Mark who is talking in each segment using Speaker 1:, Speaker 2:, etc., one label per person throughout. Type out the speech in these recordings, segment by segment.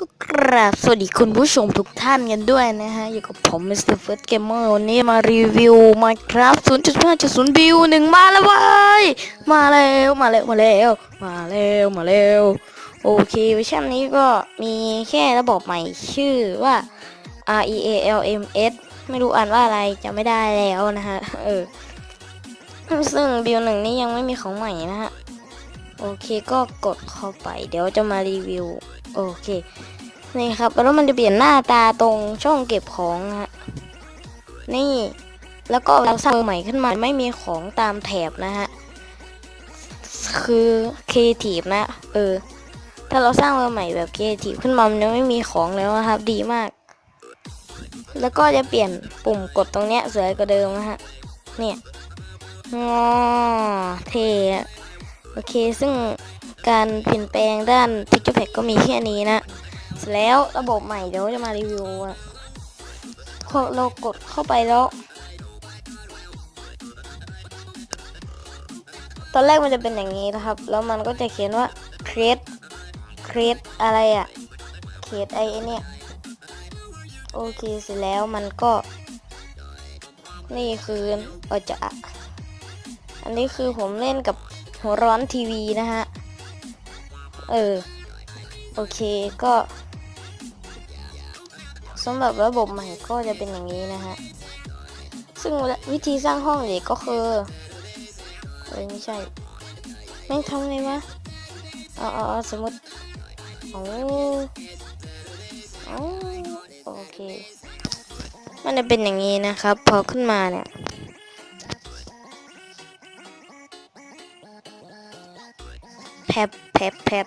Speaker 1: ก็กราบสวัสดีคุณผู้ชมทุกท่านกันด้วยนะฮะ อยู่กับผมมิสเตอร์เฟิร์สเกมเมอร์วันนี้มารีวิว Minecraft 0.5.0บิวหนึ่งมาแล้วเว้ยมาแล้ว มาแล้ว มาแล้ว มาแล้ว มาแล้ว โอเคเวอร์ชันนี้ก็มีแค่ระบบใหม่ชื่อว่า R E A L M S ไม่รู้อ่านว่าอะไรจำไม่ได้แล้วนะฮะ เออ ซึ่งบิวหนึ่งนี้ยังไม่มีของใหม่นะฮะ โอเคก็กดเข้าไป เดี๋ยวจะมารีวิว โอเค นี่ครับ แล้วมันจะเปลี่ยนหน้าตาตรงช่องเก็บของนะฮะ นี่ แล้วก็เราสร้างใหม่ขึ้นมาไม่มีของตามแถบนะฮะ คือครีเอทีฟนะ เออ ถ้าเราสร้างเบอร์ใหม่แบบครีเอทีฟขึ้นมามันจะไม่มีของแล้วนะครับ ดีมาก แล้วก็จะเปลี่ยนปุ่มกดตรงเนี้ยสวยกว่าเดิมนะฮะ เนี่ยงอเท โอเค ซึ่งการเปลี่ยนแปลงด้าน Picture Pack ก็มีแค่นี้นะเสร็จแล้วระบบใหม่เดี๋ยวจะมารีวิวอะเรากดเข้าไปแล้ว ตอนแรกมันจะเป็นอย่างนี้นะครับ แล้วมันก็จะเขียนว่า create create อะไรอะ create ไอ้เนี่ย โอเคเสร็จแล้วมันก็ นี่คือเออจะ อันนี้คือผมเล่นกับ หัวร้อนทีวีนะฮะ เออ โอเคก็สำหรับระบบใหม่ก็จะเป็นอย่างนี้นะฮะ ซึ่งวิธีสร้างห้องเด็กก็คือเอ้ยไม่ใช่แม่งทำไงวะเอาเอาเอาสมมติเอาเอาโอเค มันจะเป็นอย่างนี้นะครับ พอขึ้นมาเนี่ย พบแพบแพบ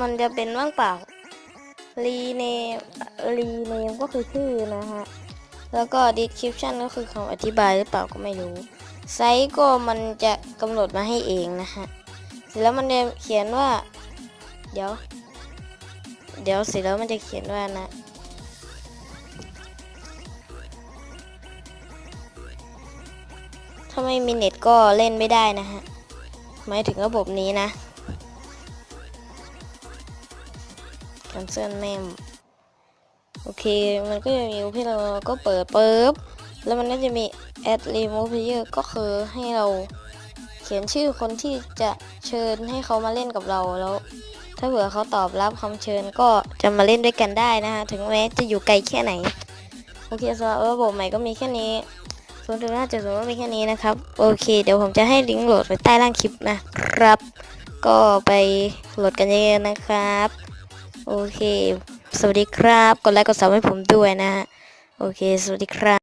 Speaker 1: มันจะเป็นว่างเปล่ารีเนมรีเนมก็คือชื่อนะฮะ แล้วก็ description ก็คือคำอธิบายหรือเปล่าก็ไม่รู้ ไซส์ก็มันจะกำหนดมาให้เองนะฮะ เสร็จแล้วมันจะเขียนว่า เดี๋ยว เดี๋ยวเสร็จแล้วมันจะเขียนว่านะ ถ้าไม่มีเน็ตก็เล่นไม่ได้นะฮะ หมายถึงระบบนี้นะ cancel mem โอเค มันก็จะมีที่เราก็เปิดปุ๊บแล้วมันก็จะมี add remove player ก็คือให้เราเขียนชื่อคนที่จะเชิญให้เขามาเล่นกับเราแล้ว ถ้าเผื่อเขาตอบรับคำเชิญก็จะมาเล่นด้วยกันได้นะฮะถึงแม้จะอยู่ไกลแค่ไหน โอเคสำหรับระบบใหม่ก็มีแค่นี้ ส่วนตัวน่าจุดศูนย์ก็มีแค่นี้นะครับ โอเค เดี๋ยวผมจะให้ลิงก์โหลดไว้ใต้ล่างคลิปนะครับ ก็ไปโหลดกันเยอะๆนะครับ โอเค สวัสดีครับ กดไลค์กดซับให้ผมด้วยนะฮะ โอเค สวัสดีครับ